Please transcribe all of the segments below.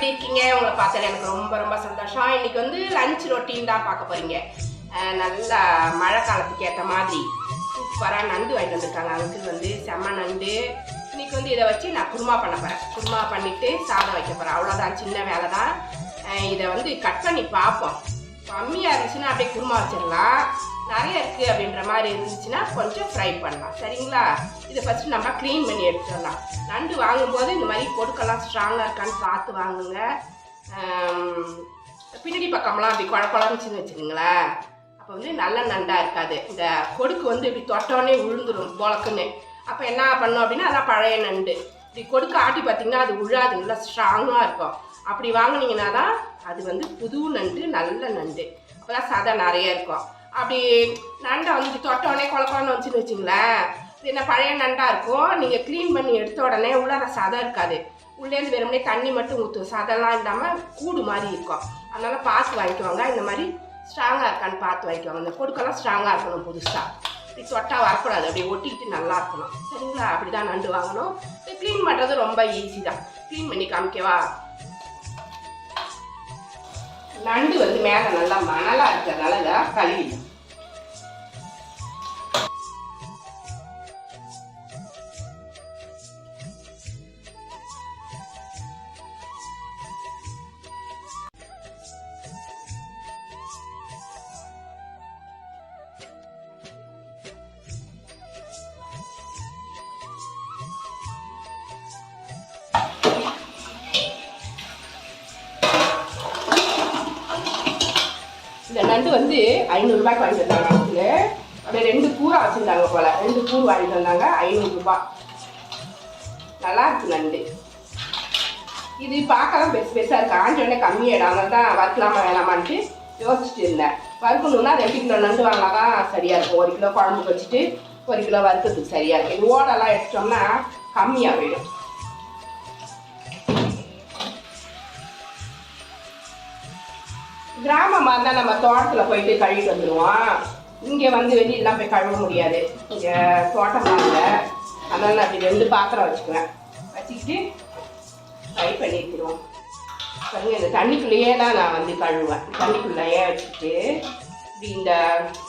எப்படி இருக்கீங்க? உங்களை பார்த்தது எனக்கு ரொம்ப ரொம்ப சந்தோஷம். இன்னைக்கு வந்து லஞ்ச் ரொட்டீன் தான் பார்க்க போறீங்க. நல்லா மழை காலத்துக்கு ஏற்ற மாதிரி சூப்பராக நண்டு வாங்கிட்டு வந்திருக்காங்க. அதுக்கு வந்து செம்ம நண்டு. இன்னைக்கு வந்து இதை வச்சு நான் குருமா பண்ண போகிறேன் குருமா பண்ணிட்டு சாதம் வைக்க போகிறேன் அவ்வளோதான் சின்ன வேலை தான் இதை வந்து கட் பண்ணி பார்ப்போம். கம்மியாக இருந்துச்சுன்னா அப்படியே குருமா வச்சிடலாம். நிறைய இருக்குது அப்படின்ற மாதிரி இருந்துச்சுன்னா கொஞ்சம் ஃப்ரை பண்ணலாம். சரிங்களா? இதை ஃபஸ்ட்டு நம்ம க்ளீன் பண்ணி எடுத்துடலாம். நண்டு வாங்கும்போது இந்த மாதிரி கொடுக்கெல்லாம் ஸ்ட்ராங்காக இருக்கான்னு பார்த்து வாங்குங்க. பின்னாடி பக்கம்லாம் அப்படி குழ குழம்புச்சுன்னு வச்சுக்கோங்களேன். அப்போ வந்து நல்ல நண்டாக இருக்காது. இந்த கொடுக்கு வந்து இப்படி தொட்டோடனே விழுந்துடும் பொழக்குன்னு அப்போ என்ன பண்ணோம் அப்படின்னா அதான் பழைய நண்டு. இப்படி கொடுக்க ஆட்டி பார்த்தீங்கன்னா அது உழாது நல்லா ஸ்ட்ராங்காக இருக்கும். அப்படி வாங்கினீங்கன்னா தான் அது வந்து புது நண்டு நல்ல நண்டு. அப்போ தான் சதை நிறைய இருக்கும். அப்படி நண்டை வந்து தொட்டோடனே குழ வந்துச்சுன்னு வச்சுன்னு வச்சுங்களேன் என்ன பழைய நண்டாக இருக்கும்? நீங்கள் க்ளீன் பண்ணி எடுத்த உடனே உள்ளார சதை இருக்காது. உள்ளேருந்து வெறுமனே தண்ணி மட்டும் ஊற்றும் சதெல்லாம் இல்லாமல் கூடு மாதிரி இருக்கும். அதனால் பார்த்து வாங்கிக்குவாங்க இந்த மாதிரி ஸ்ட்ராங்காக இருக்கான்னு பார்த்து வாங்கிக்குவாங்க இந்த கொடுக்கெல்லாம் ஸ்ட்ராங்காக இருக்கணும் புதுசாக இப்படி தொட்டா வரக்கூடாது. அப்படியே ஒட்டிக்கிட்டு நல்லா இருக்கணும். சரிங்களா? அப்படி தான் நண்டு வாங்கணும். இது க்ளீன் பண்ணுறது ரொம்ப ஈஸி தான். க்ளீன் பண்ணி காமிக்கவா? நண்டு வந்து மேலே நல்லா மணலாக இருக்கிறதுனால இதை கழுவிடும் வந்து ஐநூறுரூபாய்க்கு வாங்கிட்டு வந்தாங்க அப்படியே ரெண்டு கூரை வச்சுருந்தாங்க போல. ரெண்டு கூறு வாங்கிட்டு வந்தாங்க ஐநூறுரூபா நல்லா இருக்கு நண்டு. இது பார்க்கலாம் பெருசு பெருசாக இருக்கு. ஆஞ்சோடனே கம்மியாயிடும். அதனால தான் வறுக்கலாமா வேணாமான்ட்டு யோசிச்சுட்டு இருந்தேன். வறுக்கணும்னா ரெண்டு கிலோ நண்டு வாங்கினா தான் சரியாக இருக்கும். ஒரு கிலோ குழம்புக்கு வச்சுட்டு ஒரு கிலோ வறுக்கிறதுக்கு சரியாக இருக்கும். இது ஓடெல்லாம் எடுத்துட்டோம்னா கம்மியாக போயிடும். கிராமமாக இருந்தால் நம்ம தோட்டத்தில் போயிட்டு கழுவிட்டு வந்துடுவோம் இங்கே வந்து வெளியெல்லாம் போய் கழுவ முடியாது. இங்கே தோட்டமாக இல்லை அதனால நான் அப்படி ரெண்டு பாத்திரம் வச்சுக்குவேன். வச்சுக்கிட்டு ஃப்ரை பண்ணிக்கிடுவோம் பாருங்க இந்த தண்ணிக்குள்ளேயே தான் நான் வந்து கழுவேன் தண்ணிக்குள்ளேயே வச்சுட்டு இப்படி இந்த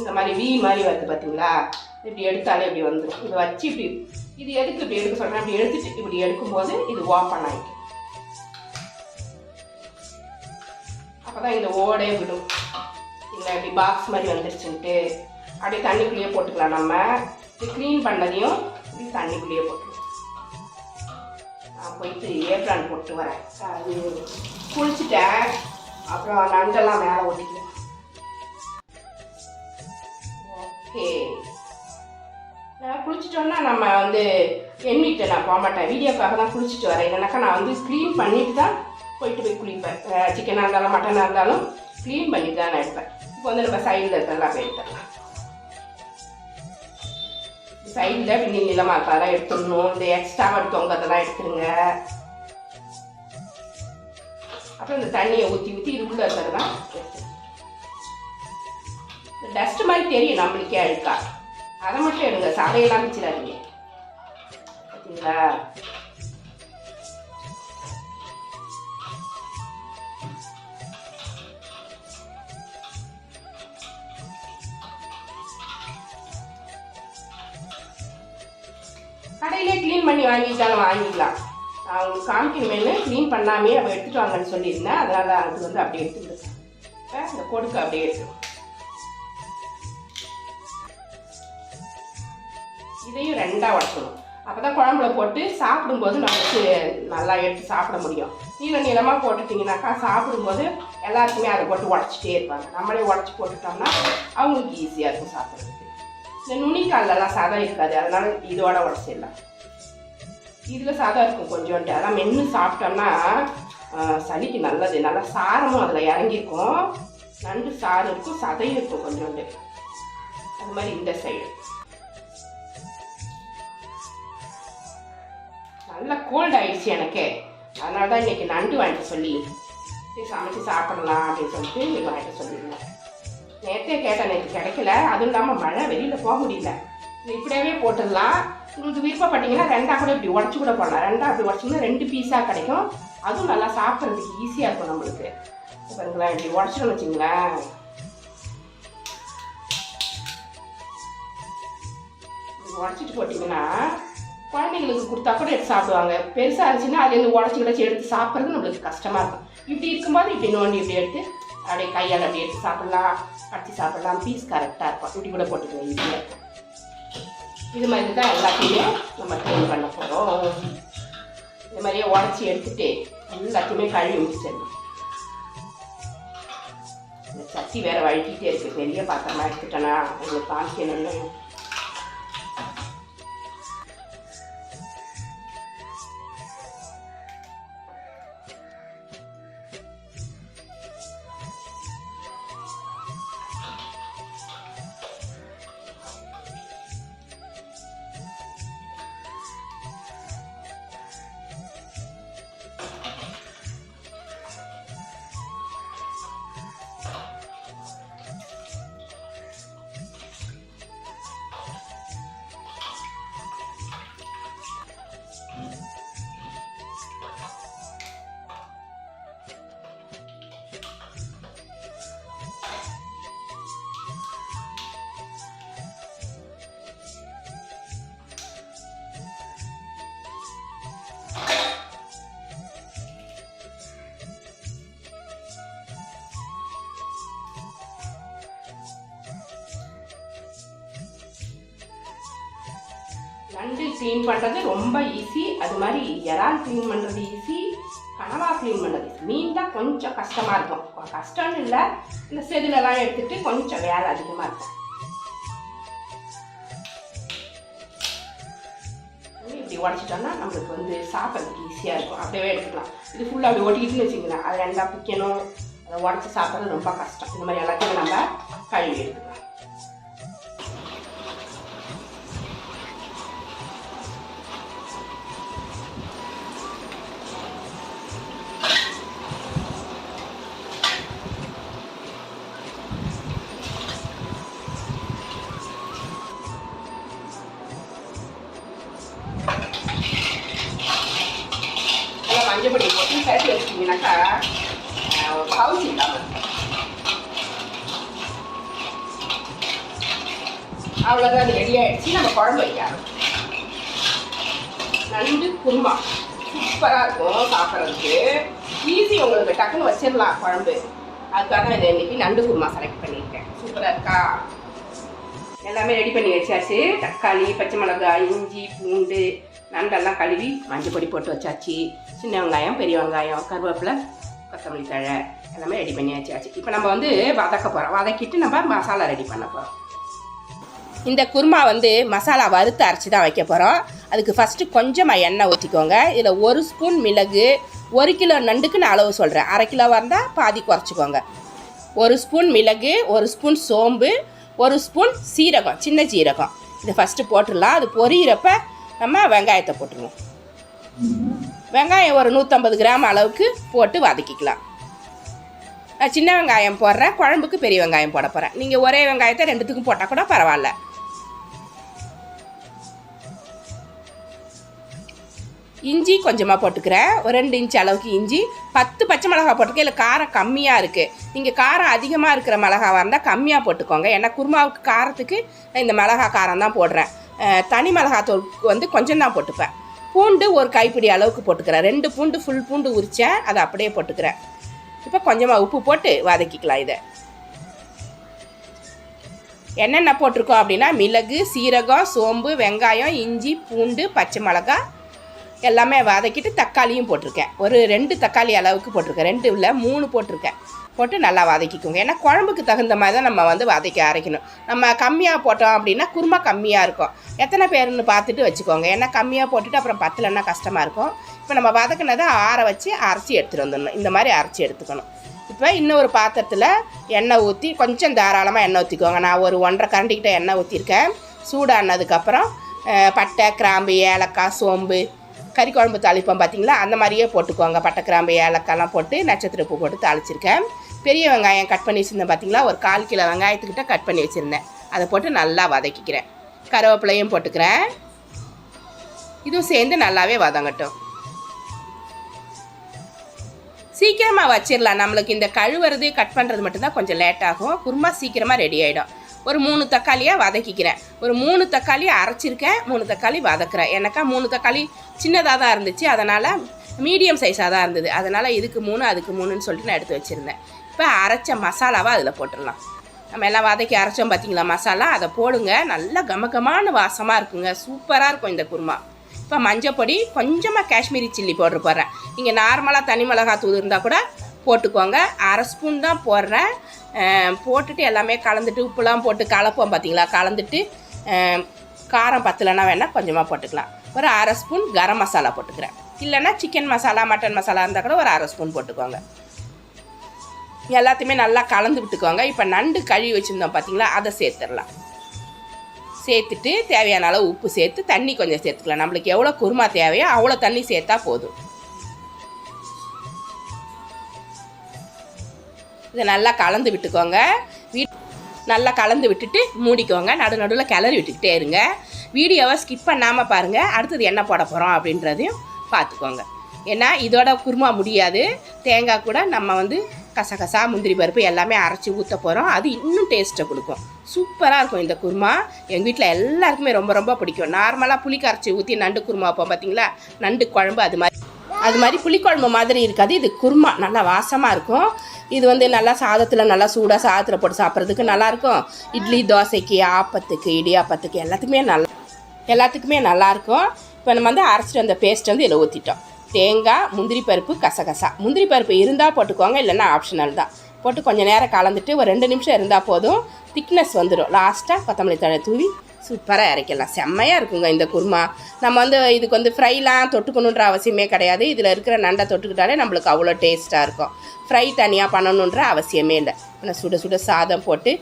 இந்த மாதிரி வீ மாதிரி வருது பார்த்தீங்களா இப்படி எடுத்தாலே இப்படி வந்துடும் இதை வச்சு இப்படி இது எதுக்கு இப்படி எடுக்க சொல்கிறேன் இப்படி எடுத்துட்டு இப்படி எடுக்கும்போது இது ஓப்பன் அப்போ தான் இந்த ஓடே விடும். இல்லை இப்படி பாக்ஸ் மாதிரி வந்துருச்சுன்ட்டு அப்படியே தண்ணிக்குள்ளேயே போட்டுக்கலாம். நம்ம இது க்ளீன் பண்ணதையும் இப்படி தண்ணிக்குள்ளேயே போட்டுக்கலாம். நான் போயிட்டு ஏப்ரான் போட்டு வரேன். அது குளிச்சுட்டேன். அப்புறம் நண்டெல்லாம் மேலே ஓட்டிக்கலாம் ஓகே. நான் குளிச்சிட்டோன்னா நம்ம வந்து எண்ணிட்டு நான் போக மாட்டேன். வீடியோக்காக தான் குளிச்சுட்டு வரேன். இல்லைனாக்கா நான் வந்து க்ளீன் பண்ணிட்டு தான் போயிட்டு போய் குளிப்பேன். சிக்கனாக இருந்தாலும் மட்டனாக இருந்தாலும் க்ளீன் பண்ணி தான் நான் எடுப்பேன் இப்போ வந்து நம்ம சைடில் இருக்கிறதெல்லாம் போய் எடுத்துடலாம். சைடில் பின்னி நிலமாக இருக்கெல்லாம் எடுத்துடணும். இந்த எக்ஸ்ட்ரா எடுத்தவங்க அதெல்லாம் எடுத்துருங்க அப்புறம் இந்த தண்ணியை ஊற்றி ஊற்றி இது உள்ள இருக்கிறதெல்லாம் இந்த டஸ்ட் மாதிரி தெரியும் நம்மளுக்கே அழுக்கா. அதை மட்டும் எடுங்க. சாலையெல்லாம் வச்சிடாதீங்க பார்த்தீங்களா? கடையிலே க்ளீன் பண்ணி வாங்கிட்டாலும் வாங்கிக்கலாம். அவங்களுக்கு உங்களுக்கு காமிக்கணுமேனு க்ளீன் பண்ணாமே அவள் எடுத்துகிட்டு வாங்கன்னு சொல்லியிருந்தேன். அதனால் அது வந்து அப்படியே எடுத்துருக்கேன் இந்த கொடுக்க அப்படியே எடுத்துரும் இதையும் ரெண்டாக உடச்சணும் அப்போ தான் குழம்புல போட்டு சாப்பிடும்போது நமக்கு நல்லா எடுத்து சாப்பிட முடியும். நீள நீளமாக போட்டுட்டிங்கனாக்கா சாப்பிடும்போது எல்லாருக்குமே அதை போட்டு உடச்சிட்டே இருப்பாங்க. நம்மளே உடச்சி போட்டுட்டோம்னா அவங்களுக்கு ஈஸியாக இருக்கும் சாப்பிட்றதுக்கு. இந்த நுனிக்காலெல்லாம் சதம் இருக்காது அதனால இதோட உடச்சிடலாம் இதில் சாதம் இருக்கும் கொஞ்சோண்டு அதெல்லாம் மென்று சாப்பிட்டோம்னா சளிக்கு நல்லது நல்லா சாரமும் அதில் இறங்கியிருக்கும் நண்டு சாறு இருக்கும் சதையும் இருக்கும் கொஞ்சோண்டு அது மாதிரி இந்த சைடு நல்லா கோல்ட் ஆயிடுச்சு எனக்கு அதனால தான் இன்னைக்கு நண்டு வாங்கிட்டு சொல்லி சரி சமைச்சு சாப்பிடலாம் அப்படின்னு சொல்லிட்டு நீங்கள் வாங்கிட்டு சொல்லியிருந்தேன் நேற்றே கேட்டேன் நேற்று கிடைக்கல. அதுவும் இல்லாமல் மழை வெளியில் போக முடியல. இப்படியாவே போட்டுடலாம். உங்களுக்கு விருப்பப்பட்டீங்கன்னா ரெண்டாக கூட இப்படி உடச்சி கூட போடலாம். ரெண்டாக அப்படி உடச்சிங்கன்னா ரெண்டு பீஸாக கிடைக்கும். அதுவும் நல்லா சாப்பிட்றதுக்கு ஈஸியாக இருக்கும் நம்மளுக்கு. பாருங்களேன் இப்படி உடச்சிடணும் வச்சுங்களேன் உடச்சிட்டு போட்டிங்கன்னா குழந்தைங்களுக்கு கொடுத்தா கூட எடுத்து சாப்பிடுவாங்க. பெருசாக இருந்துச்சுன்னா அதுலேருந்து உடச்சி உடச்சி எடுத்து சாப்பிட்றது நம்மளுக்கு கஷ்டமாக இருக்கும். இப்படி இருக்கும்போது இப்படி நோண்டி இப்படி எடுத்து அப்படியே கையால் அப்படி எடுத்து சாப்பிடலாம் அடித்து சாப்பிடலாம். பீஸ் கரெக்டாக இருக்கும். இப்படி கூட போட்டுக்கலாம் ஈஸியாக இது மாதிரி தான் எல்லாத்தையுமே நம்ம க்ளீன் பண்ண போகிறோம் இந்த மாதிரியே உடச்சி எடுத்துகிட்டு எல்லாத்தையுமே கழுவி முடிச்சிடணும். இந்த சட்டி வேறு வழுக்கிட்டே இருக்குது பெரிய பாத்திரமா எடுத்துட்டேனா? உங்களுக்கு காமிக்கணும்னு. நண்டு க்ளீன் பண்ணுறது ரொம்ப ஈஸி அது மாதிரி இறால் க்ளீன் பண்ணுறது ஈஸி கனவா க்ளீன் பண்ணுறது மீன் தான் கொஞ்சம் கஷ்டமாக இருக்கும். கஷ்டம்னு இல்லை. இந்த செதிலெல்லாம் எடுத்துகிட்டு கொஞ்சம் வேலை அதிகமாக இருக்கும். இப்படி உடச்சிட்டோம்னா நம்மளுக்கு வந்து சாப்பிட்றதுக்கு ஈஸியாக இருக்கும். அப்படியே எடுத்துக்கலாம். இது ஃபுல்லாக அப்படி ஒட்டிக்கிட்டுன்னு வச்சுக்கலாம் அதை ரெண்டாக பிக்கணும். அதை உடச்சி சாப்பிட்றது ரொம்ப கஷ்டம். இந்த மாதிரி எல்லாத்தையும் நம்ம கழுவி எடுத்துக்கலாம். மஞ்சள் பொடி போட்டு சேர்த்து வச்சிட்டிங்கனாக்கா பவுச் இல்லாமல் அவ்வளோதான் அது ரெடி ஆகிடுச்சு நம்ம குழம்பு வைக்க நண்டு குருமா சூப்பராக இருக்கும் சாப்பிட்றதுக்கு ஈஸி உங்களுக்கு டக்குன்னு வச்சிடலாம் குழம்பு அதுக்காக தான் இதை இன்னைக்கு நண்டு குருமா செலக்ட் பண்ணியிருக்கேன் சூப்பராக இருக்கா எல்லாமே ரெடி பண்ணி வச்சாச்சு தக்காளி பச்சை மிளகாய் இஞ்சி பூண்டு நண்டெல்லாம் கழுவி மஞ்சள் பொடி போட்டு வச்சாச்சு. சின்ன வெங்காயம் பெரிய வெங்காயம் கருவேப்பிலை கொத்தமல்லி தழை எல்லாமே ரெடி பண்ணி வச்சாச்சு இப்போ நம்ம வந்து வதக்க போகிறோம் வதக்கிட்டு நம்ம மசாலா ரெடி பண்ண போகிறோம் இந்த குருமா வந்து மசாலா வறுத்து அரைச்சி தான் வைக்க போகிறோம் அதுக்கு ஃபஸ்ட்டு கொஞ்சமாக எண்ணெய் ஊற்றிக்கோங்க இதில் ஒரு ஸ்பூன் மிளகு ஒரு கிலோ நண்டுக்கு நான் அளவு சொல்கிறேன் அரை கிலோவாக இருந்தால் பாதி குறைச்சிக்கோங்க. ஒரு ஸ்பூன் மிளகு ஒரு ஸ்பூன் சோம்பு ஒரு ஸ்பூன் சீரகம் சின்ன சீரகம். இதை ஃபஸ்ட்டு போட்டுடலாம். அது பொரியிறப்ப நம்ம வெங்காயத்தை போட்டுருவோம். வெங்காயம் ஒரு நூற்றம்பது கிராம் அளவுக்கு போட்டு வதக்கிக்கலாம். நான் சின்ன வெங்காயம் போடுறேன் குழம்புக்கு பெரிய வெங்காயம் போட போகிறேன் நீங்கள் ஒரே வெங்காயத்தை ரெண்டுத்துக்கும் போட்டால் கூட பரவாயில்ல. இஞ்சி கொஞ்சமாக போட்டுக்கிறேன். ஒரு ரெண்டு இன்ச் அளவுக்கு இஞ்சி பத்து பச்சை மிளகா போட்டுக்க இல்லை காரம் கம்மியாக இருக்குது நீங்கள் காரம் அதிகமாக இருக்கிற மிளகாவாக இருந்தால் கம்மியாக போட்டுக்கோங்க. ஏன்னா குருமாவுக்கு காரத்துக்கு இந்த மிளகா காரம் தான் போடுறேன். தனி மிளகாத்தூள் வந்து கொஞ்சம் தான் போட்டுப்பேன். பூண்டு ஒரு கைப்பிடி அளவுக்கு போட்டுக்கிறேன். ரெண்டு பூண்டு ஃபுல் பூண்டு உரித்தேன் அதை அப்படியே போட்டுக்கிறேன். இப்போ கொஞ்சமாக உப்பு போட்டு வதக்கிக்கலாம் இதை. என்னென்ன போட்டிருக்கோம் அப்படின்னா மிளகு சீரகம் சோம்பு வெங்காயம் இஞ்சி பூண்டு பச்சை மிளகாய் எல்லாமே வதக்கிட்டு தக்காளியும் போட்டிருக்கேன். ஒரு ரெண்டு தக்காளி அளவுக்கு போட்டிருக்கேன். ரெண்டு இல்லை மூணு போட்டிருக்கேன். போட்டு நல்லா வதக்கிக்கோங்க. ஏன்னா குழம்புக்கு தகுந்த மாதிரி தான் நம்ம வந்து வதக்கி அரைக்கணும். நம்ம கம்மியாக போட்டோம் அப்படின்னா குருமா கம்மியாக இருக்கும். எத்தனை பேருன்னு பார்த்துட்டு வச்சுக்கோங்க. ஏன்னா கம்மியாக போட்டுட்டு அப்புறம் பத்தலைன்னா கஷ்டமாக இருக்கும். இப்போ நம்ம வதக்குனதை ஆற வச்சு அரைச்சி எடுத்துகிட்டு வந்துடணும். இந்த மாதிரி அரைச்சி எடுத்துக்கணும். இப்போ இன்னொரு பாத்திரத்தில் எண்ணெய் ஊற்றி கொஞ்சம் தாராளமாக எண்ணெய் ஊற்றிக்கோங்க நான் ஒரு ஒன்றரை கரண்டிக்கிட்ட எண்ணெய் ஊற்றிருக்கேன் சூடானதுக்கப்புறம் பட்டை கிராம்பு ஏலக்காய் சோம்பு கறி குழம்பு தாளிப்போம் பார்த்தீங்களா? அந்த மாதிரியே போட்டுக்கோங்க. பட்டை கிராம்பு ஏலக்காய்லாம் போட்டு நட்சத்திர பூ போட்டு தாளிச்சிருக்கேன். பெரிய வெங்காயம் கட் பண்ணி வச்சுருந்தேன் பார்த்தீங்களா ஒரு கால் கிலோ வெங்காயத்துக்கிட்ட கட் பண்ணி வச்சுருந்தேன். அதை போட்டு நல்லா வதக்கிக்கிறேன். கருவேப்பிலையும் போட்டுக்கிறேன். இதுவும் சேர்ந்து நல்லாவே வதங்கட்டும். சீக்கிரமாக வச்சிடலாம் நம்மளுக்கு இந்த கழுவுறது கட் பண்ணுறது மட்டும்தான் கொஞ்சம் லேட் ஆகும். குருமா சீக்கிரமாக ரெடி ஆகிடும் ஒரு மூணு தக்காளியாக வதக்கிக்கிறேன். ஒரு மூணு தக்காளி அரைச்சிருக்கேன் மூணு தக்காளி வதக்குறேன். எனக்கா மூணு தக்காளி சின்னதாக தான் இருந்துச்சு. அதனால் மீடியம் சைஸாக தான் இருந்தது. அதனால் இதுக்கு மூணு அதுக்கு மூணுன்னு சொல்லிட்டு நான் எடுத்து வச்சுருந்தேன். இப்போ அரைச்ச மசாலாவை அதில் போட்டுடலாம். நம்ம எல்லாம் வதக்கி அரைச்சோம் பார்த்தீங்களா மசாலா? அதை போடுங்க. நல்லா கமகமான வாசமாக இருக்குங்க. சூப்பராக இருக்கும் இந்த குருமா. இப்போ மஞ்சப்பொடி கொஞ்சமாக காஷ்மீரி சில்லி பவுடர் போடுறேன். நீங்கள் நார்மலாக தனி மிளகாய் தூள் இருந்தால் கூட போட்டுக்கோங்க. அரை ஸ்பூன் தான் போடுறேன். போட்டுட்டு எல்லாமே கலந்துட்டு உப்புலாம் போட்டு கலப்போம் பார்த்தீங்களா கலந்துட்டு காரம் பத்தலைன்னா வேணால் கொஞ்சமாக போட்டுக்கலாம். ஒரு அரை ஸ்பூன் கரம் மசாலா போட்டுக்கிறேன். இல்லைன்னா சிக்கன் மசாலா மட்டன் மசாலா இருந்தால் கூட ஒரு அரை ஸ்பூன் போட்டுக்கோங்க. எல்லாத்தையுமே நல்லா கலந்து விட்டுக்கோங்க. இப்போ நண்டு கழுவி வச்சுருந்தோம் பார்த்தீங்களா அதை சேர்த்துடலாம். சேர்த்துட்டு தேவையான அளவு உப்பு சேர்த்து தண்ணி கொஞ்சம் சேர்த்துக்கலாம். நம்மளுக்கு எவ்வளோ குருமா தேவையோ அவ்வளோ தண்ணி சேர்த்தா போதும். இதை நல்லா கலந்து விட்டுக்கோங்க. வீட் நல்லா கலந்து விட்டுட்டு மூடிக்கோங்க. நடு நடுவில் கிளறி விட்டுக்கிட்டே இருங்க. வீடியோவை ஸ்கிப் பண்ணாமல் பாருங்கள் அடுத்தது என்ன போட போகிறோம் அப்படின்றதையும் பார்த்துக்கோங்க. ஏன்னா இதோட குருமா முடியாது. தேங்காய் கூட நம்ம வந்து கசகசா முந்திரி பருப்பு எல்லாமே அரைச்சி ஊற்ற போகிறோம் அது இன்னும் டேஸ்ட்டை கொடுக்கும். சூப்பராக இருக்கும் இந்த குருமா. எங்கள் வீட்டில் எல்லாருக்குமே ரொம்ப ரொம்ப பிடிக்கும். நார்மலாக புளி கரைச்சி ஊற்றி நண்டு குருமா வைப்போம் பார்த்தீங்களா நண்டு குழம்பு அது மாதிரி. அது மாதிரி புளிக்குழம்பு மாதிரி இருக்காது. இது குருமா. நல்லா வாசமாக இருக்கும். இது வந்து நல்லா சாதத்தில் நல்லா சூடாக சாதத்தில் போட்டு சாப்பிட்றதுக்கு நல்லாயிருக்கும் இட்லி தோசைக்கு ஆப்பத்துக்கு இடியாப்பத்துக்கு எல்லாத்துக்குமே நல்லா எல்லாத்துக்குமே நல்லாயிருக்கும் இப்போ நம்ம வந்து அரைச்சிட்டு வந்த பேஸ்ட் வந்து இதில் ஊற்றிட்டோம் தேங்காய் முந்திரி பருப்பு கசகசா. முந்திரி பருப்பு இருந்தால் போட்டுக்கோங்க இல்லைன்னா ஆப்ஷனல் தான். போட்டு கொஞ்சம் நேரம் கலந்துட்டு ஒரு ரெண்டு நிமிஷம் இருந்தால் போதும். திக்னஸ் வந்துடும் லாஸ்ட்டாக கொத்தமல்லி தழை தூவி சூப்பராக இறக்கலாம் செம்மையாக இருக்குங்க இந்த குருமா. நம்ம வந்து இதுக்கு வந்து ஃப்ரைலாம் தொட்டுக்கணுன்ற அவசியமே கிடையாது. இதில் இருக்கிற நண்டை தொட்டுக்கிட்டாலே நம்மளுக்கு அவ்வளோ டேஸ்ட்டாக இருக்கும். ஃப்ரை தனியாக பண்ணணுன்ற அவசியமே இல்லை. நான் சுட சுட சாதம் போட்டு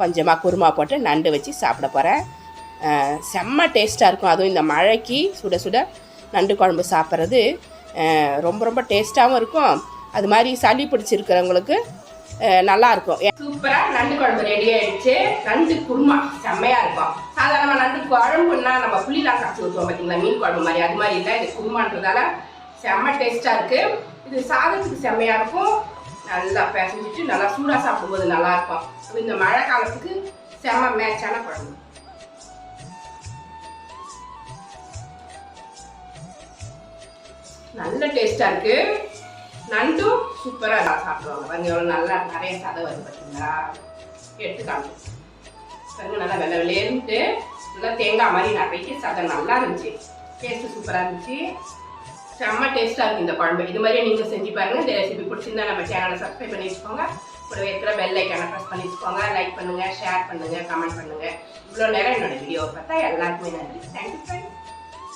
கொஞ்சமாக குருமா போட்டு நண்டு வச்சு சாப்பிட போகிறேன் செம்ம டேஸ்ட்டாக இருக்கும். அதுவும் இந்த மழைக்கு சுட சுட நண்டு குழம்பு சாப்பிட்றது ரொம்ப ரொம்ப டேஸ்ட்டாகவும் இருக்கும். அது மாதிரி சளி பிடிச்சிருக்கிறவங்களுக்கு அஹ், நல்லா இருக்கும். சூப்பரா நண்டு குழம்பு ரெடி ஆயிடுச்சு. நண்டு குருமா செம்மையாக இருக்கும். சாதாரணமாக நண்டு குழம்புன்னா நம்ம புளிலாம் கரைச்சி ஊற்றுவோம் பார்த்தீங்களா மீன் குழம்பு மாதிரி. அது மாதிரி இல்லை. இது குருமான்றதால செம்ம டேஸ்ட்டாக இருக்குது இது சாதத்துக்கு செம்மையாக இருக்கும். நல்லா பிசைஞ்சிட்டு நல்லா சூடாக சாப்பிடும்போது நல்லாயிருக்கும் இந்த மழை காலத்துக்கு செம்ம மேட்சான குழம்பு. நல்ல டேஸ்டா இருக்கு. நண்டும் சூப்பரா நல்லா சாப்பிடுவாங்க. பாருங்க எவ்வளவு நல்லா நிறைய சதை வருது பார்த்தீங்களா எடுத்து காமிச்சு பாருங்க நல்லா வெள்ளை வெளியேன்ட்டு நல்லா தேங்காய் மாதிரி நிறைய சதை நல்லா இருந்துச்சு. டேஸ்ட் சூப்பரா இருந்துச்சு. செம்ம டேஸ்டா இருக்கு இந்த குழம்பு. இது மாதிரியே நீங்க செஞ்சு பாருங்க. இந்த ரெசிபி பிடிச்சிருந்தா நம்ம சேனலை சப்ஸ்கிரைப் பண்ணி வச்சுக்கோங்க. கூடவே இருக்கிற பெல் ஐக்கானை ப்ரெஸ் பண்ணி வச்சுக்கோங்க. லைக் பண்ணுங்க ஷேர் பண்ணுங்க கமெண்ட் பண்ணுங்க. இவ்வளோ நேரம் என்னோட வீடியோவை பார்த்தா எல்லாருக்குமே நன்றி. தேங்க்யூ